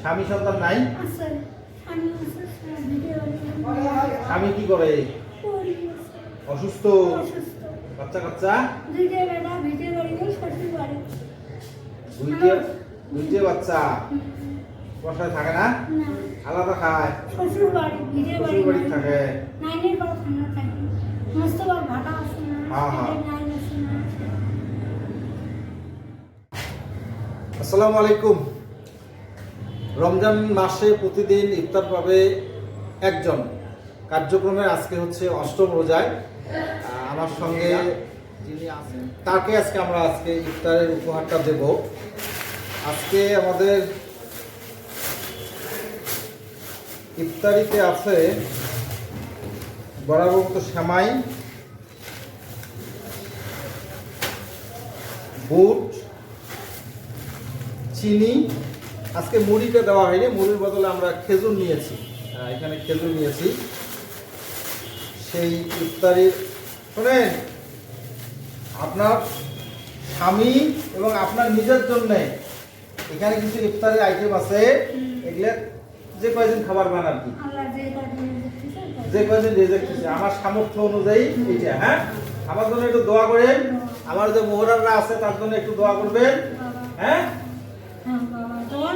স্বামী সন্তান নাই? স্বামী কি করে? অসুস্থ? বাচ্চা কাচ্চা দুইটা বাচ্চা? বাসায় থাকে না? আলাদা খায়? শ্বশুর থাকে? হ্যাঁ, হ্যাঁ। আসসালামু আলাইকুম। রমজান মাসে প্রতিদিন ইফতার পাবে একজন। কার্যক্রমে আজকে হচ্ছে অষ্টম রোজায়। আমার সঙ্গে যিনি আছেন, তাকে আজকে আমরা আজকে ইফতারের উপহারটা দেব। আজকে আমাদের ইফতারিতে আছে বরাবর মতো শ্যামাই বুট চিনি আজকে মুড়িটা দেওয়া হয়নি মুড়ির বদলে আমরা খেজুর নিয়েছি। এখানে খেজুর নিয়েছি। সেই ইফতারির শোনেন আপনার স্বামী এবং আপনার নিজের জন্য এখানে কিছু ইফতারের আইটেম আছে। এগুলো যে কয়দিন খাবার বানান কি যে দেখতেছে রেজেক্ট হয়েছে আমার সামর্থ্য অনুযায়ী এটা হ্যাঁ? আমার জন্য একটু দোয়া করেন। আমার যে মোহরাররা আছে তার জন্য একটু দোয়া করবেন হ্যাঁ? হ্যাঁ বাবা দোয়া